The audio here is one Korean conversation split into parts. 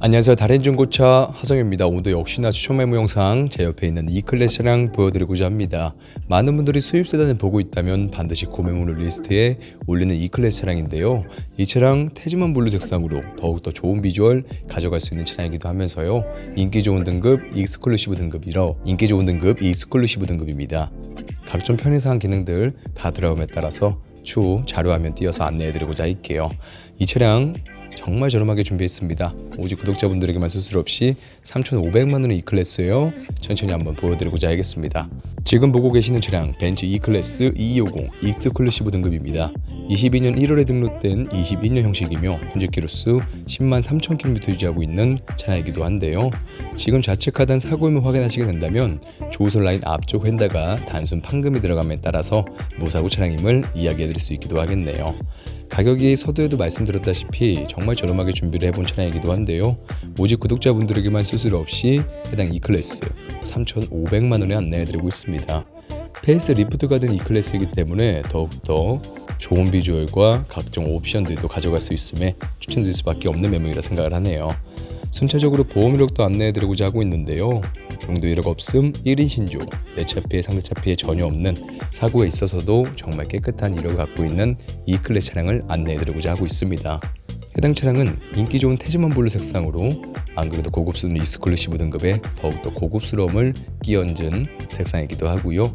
안녕하세요. 다른 중고차 하성입니다. 오늘도 역시나 추천 메모 영상 제 옆에 있는 이 클래스 차량 보여드리고자 합니다. 많은 분들이 수입 세단을 보고 있다면 반드시 구매물 리스트에 올리는 이 클래스 차량인데요. 이 차량 태지만 블루 색상으로 더욱더 좋은 비주얼 가져갈 수 있는 차량이기도 하면서요. 인기 좋은 등급 익스클루시브 등급이라 인기 좋은 등급 익스클루시브 등급입니다. 각종 편의상 기능들 다 들어감에 따라서 추후 자료화면 띄어서 안내해드리고자 할게요. 이 차량 정말 저렴하게 준비했습니다. 오직 구독자분들에게만 수술 없이 3,500만 원의 E 클래스예요. 천천히 한번 보여드리고자 하겠습니다. 지금 보고 계시는 차량 벤츠 E 클래스 2250 익스클루시브 등급입니다. 22년 1월에 등록된 22년 형식이며 현재 기로수 10만 3천 킬로미터 유지하고 있는 차량이기도 한데요. 지금 좌측 하단 사고임을 확인하시게 된다면 조수석 라인 앞쪽 휀다가 단순 판금이 들어감에 따라서 무사고 차량임을 이야기해드릴 수 있기도 하겠네요. 가격이 서두에도 말씀드렸다시피 정말 저렴하게 준비를 해본 차량이기도 한데요. 오직 구독자분들에게만 수수료 없이 해당 E클래스 3,500만 원에 안내해드리고 있습니다. 페이스 리프트가 된 E클래스이기 때문에 더욱더 좋은 비주얼과 각종 옵션들도 가져갈 수 있음에 추천드릴 수밖에 없는 매물이라 생각을 하네요. 순차적으로 보험 이력도 안내해드리고자 하고 있는데요. 용도 이력 없음 1인 신조, 내차 피해 상대차 피해 전혀 없는 사고에 있어서도 정말 깨끗한 이력을 갖고 있는 E 클래스 차량을 안내해드리고자 하고 있습니다. 해당 차량은 인기 좋은 태즈만 블루 색상으로 안 그래도 고급스러운 익스클루시브 등급의 더욱더 고급스러움을 끼얹은 색상이기도 하고요.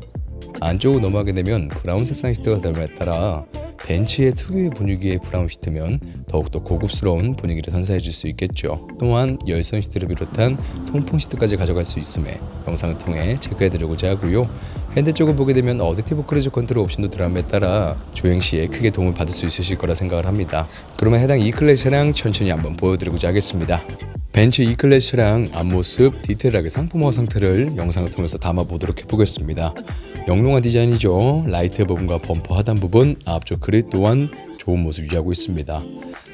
안쪽으로 넘어가게 되면 브라운 색상 시트가 됨에 따라 벤츠의 특유의 분위기의 브라운 시트면 더욱더 고급스러운 분위기를 선사해 줄 수 있겠죠. 또한 열선 시트를 비롯한 통풍 시트까지 가져갈 수 있음에 영상을 통해 체크해 드리고자 하고요. 핸드 쪽을 보게 되면 어댑티브 크루즈 컨트롤 옵션도 들어감에 따라 주행 시에 크게 도움을 받을 수 있으실 거라 생각을 합니다. 그러면 해당 E클래스 차량 천천히 한번 보여드리고자 하겠습니다. 벤츠 E클래스 차량 앞모습 디테일하게 상품화 상태를 영상을 통해서 담아보도록 해보겠습니다. 영롱한 디자인이죠. 라이트 부분과 범퍼 하단 부분, 앞쪽 그릴 또한 좋은 모습 유지하고 있습니다.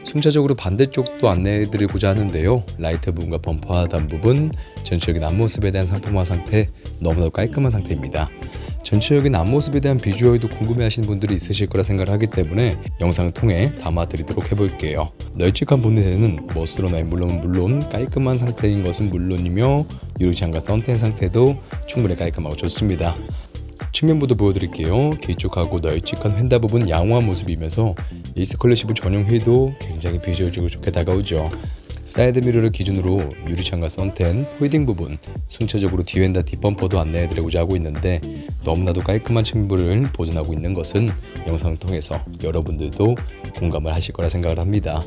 순차적으로 반대쪽도 안내해드리고자 하는데요. 라이트 부분과 범퍼 하단 부분, 전체적인 앞모습에 대한 상품화 상태 너무나도 깔끔한 상태입니다. 전체적인 앞모습에 대한 비주얼도 궁금해하시는 분들이 있으실 거라 생각을 하기 때문에 영상을 통해 담아드리도록 해볼게요. 널찍한 본넷에는 나인 물론 물론 깔끔한 상태인 것은 물론이며 유리창과 썬텐 상태도 충분히 깔끔하고 좋습니다. 측면부도 보여드릴게요. 길쭉하고 널찍한 휀다 부분 양호한 모습이면서 이스 컬러시브 전용 휠도 굉장히 비주얼적으로 좋게 다가오죠. 사이드 미러를 기준으로 유리창과 썬텐, 홀딩 부분, 순차적으로 뒤엔다 뒷범퍼도 안내해드리고자 하고 있는데 너무나도 깔끔한 측면부를 보존하고 있는 것은 영상을 통해서 여러분들도 공감을 하실 거라 생각을 합니다.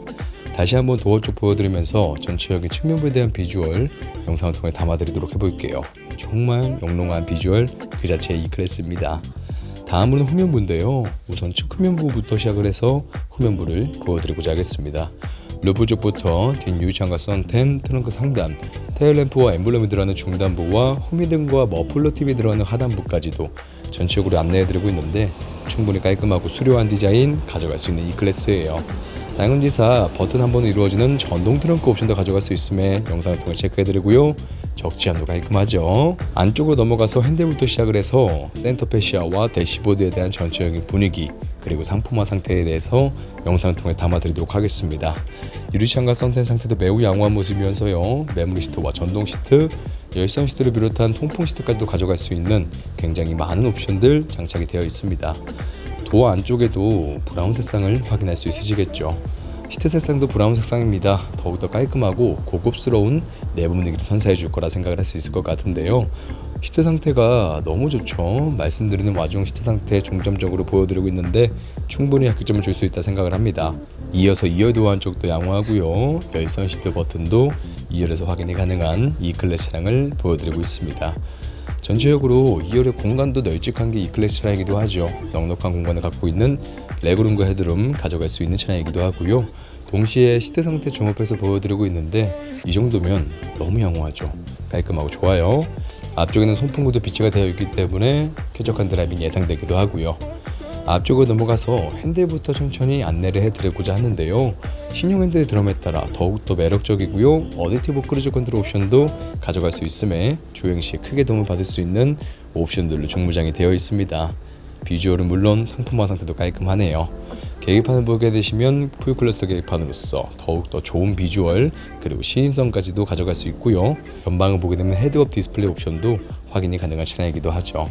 다시 한번 도어 쪽 보여드리면서 전체적인 측면부에 대한 비주얼 영상을 통해 담아드리도록 해볼게요. 정말 영롱한 비주얼 그 자체의 이 클래스입니다. 다음으로는 후면부인데요. 우선 측 후면부부터 시작을 해서 후면부를 보여드리고자 하겠습니다. 루프 쪽부터 뒷 유리창과 썬텐, 트렁크 상단, 테일램프와 엠블럼이 들어가는 중단부와 후미등과 머플러 팁이 들어가는 하단부까지도 전체적으로 안내해드리고 있는데 충분히 깔끔하고 수려한 디자인 가져갈 수 있는 이 클래스예요. 당연지사 버튼 한 번으로 이루어지는 전동 트렁크 옵션도 가져갈 수 있음에 영상을 통해 체크해드리고요. 적지 않도 깔끔하죠. 안쪽으로 넘어가서 핸들부터 시작을 해서 센터 패시아와 대시보드에 대한 전체적인 분위기 그리고 상품화 상태에 대해서 영상을 통해 담아드리도록 하겠습니다. 유리창과 썬텐 상태도 매우 양호한 모습이면서요. 메모리 시트와 전동 시트, 열선 시트를 비롯한 통풍 시트까지도 가져갈 수 있는 굉장히 많은 옵션들 장착이 되어 있습니다. 도어 안쪽에도 브라운 색상을 확인할 수 있으시겠죠. 시트 색상도 브라운 색상입니다. 더욱더 깔끔하고 고급스러운 내부 분위기를 선사해 줄 거라 생각을 할 수 있을 것 같은데요. 시트 상태가 너무 좋죠. 말씀드리는 와중 시트 상태 중점적으로 보여드리고 있는데 충분히 합격점을 줄 수 있다 생각을 합니다. 이어서 2열 도어 안쪽도 양호하고요. 열선 시트 버튼도 2열에서 확인이 가능한 이 클래스 차량을 보여드리고 있습니다. 전체적으로 2열의 공간도 널찍한 게이 클래스 차량이기도 하죠. 넉넉한 공간을 갖고 있는 레그룸과 헤드룸 가져갈 수 있는 차량이기도 하고요. 동시에 시트 상태 중업해서 보여드리고 있는데 이 정도면 너무 양호하죠. 깔끔하고 좋아요. 앞쪽에는 송풍구도 비치가 되어 있기 때문에 쾌적한 드라이빙 예상되기도 하고요. 앞쪽으로 넘어가서 핸들부터 천천히 안내를 해드리고자 하는데요. 신형 핸들 드럼에 따라 더욱더 매력적이고요. 어댑티브 크루즈 컨트롤 옵션도 가져갈 수 있음에 주행 시 크게 도움을 받을 수 있는 옵션들로 중무장이 되어 있습니다. 비주얼은 물론 상품화 상태도 깔끔하네요. 계기판을 보게 되시면 풀 클러스터 계기판으로서 더욱더 좋은 비주얼 그리고 시인성까지도 가져갈 수 있고요. 전방을 보게 되면 헤드업 디스플레이 옵션도 확인이 가능한 차량이기도 하죠.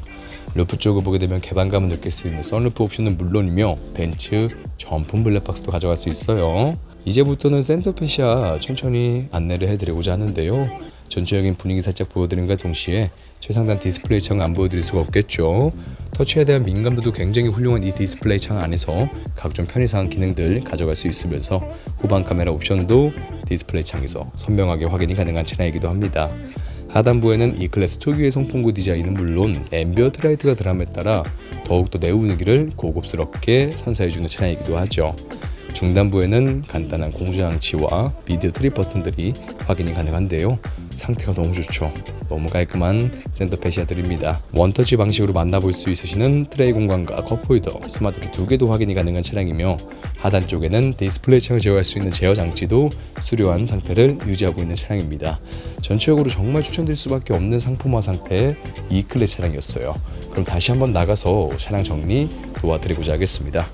루프 쪽을 보게 되면 개방감을 느낄 수 있는 선루프 옵션은 물론이며 벤츠 전품 블랙박스도 가져갈 수 있어요. 이제부터는 센터페시아 천천히 안내를 해드리고자 하는데요. 전체적인 분위기 살짝 보여드림과 동시에 최상단 디스플레이 창 안 보여드릴 수가 없겠죠. 터치에 대한 민감도도 굉장히 훌륭한 이 디스플레이 창 안에서 각종 편의상 기능들 가져갈 수 있으면서 후방 카메라 옵션도 디스플레이 창에서 선명하게 확인이 가능한 차량이기도 합니다. 하단부에는 이 클래스 특유의 송풍구 디자인은 물론 앰비어트 라이트가 들어감에 따라 더욱더 내 분위기를 고급스럽게 선사해주는 차량이기도 하죠. 중단부에는 간단한 공조장치와 미디어 트립 버튼들이 확인이 가능한데요. 상태가 너무 좋죠. 너무 깔끔한 센터 페시아들입니다. 원터치 방식으로 만나볼 수 있으시는 트레이 공간과 컵홀더, 스마트키 두 개도 확인이 가능한 차량이며 하단 쪽에는 디스플레이 창을 제어할 수 있는 제어 장치도 수려한 상태를 유지하고 있는 차량입니다. 전체적으로 정말 추천드릴 수밖에 없는 상품화 상태의 E 클래스 차량이었어요. 그럼 다시 한번 나가서 차량 정리 도와드리고자 하겠습니다.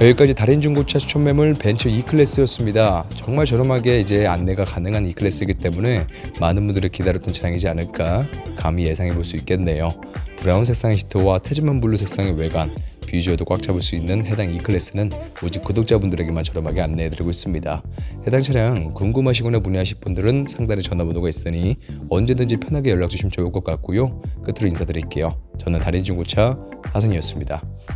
여기까지 달인 중고차 추천 매물 벤츠 E 클래스였습니다. 정말 저렴하게 이제 안내가 가능한 E 클래스이기 때문에 많은 분들이 기다렸던 차량이지 않을까 감히 예상해 볼 수 있겠네요. 브라운 색상의 시트와 태즈만 블루 색상의 외관, 비주얼도 꽉 잡을 수 있는 해당 E 클래스는 오직 구독자분들에게만 저렴하게 안내해드리고 있습니다. 해당 차량 궁금하시거나 문의하실 분들은 상단에 전화번호가 있으니 언제든지 편하게 연락 주시면 좋을 것 같고요. 끝으로 인사드릴게요. 저는 달인 중고차 하승이었습니다.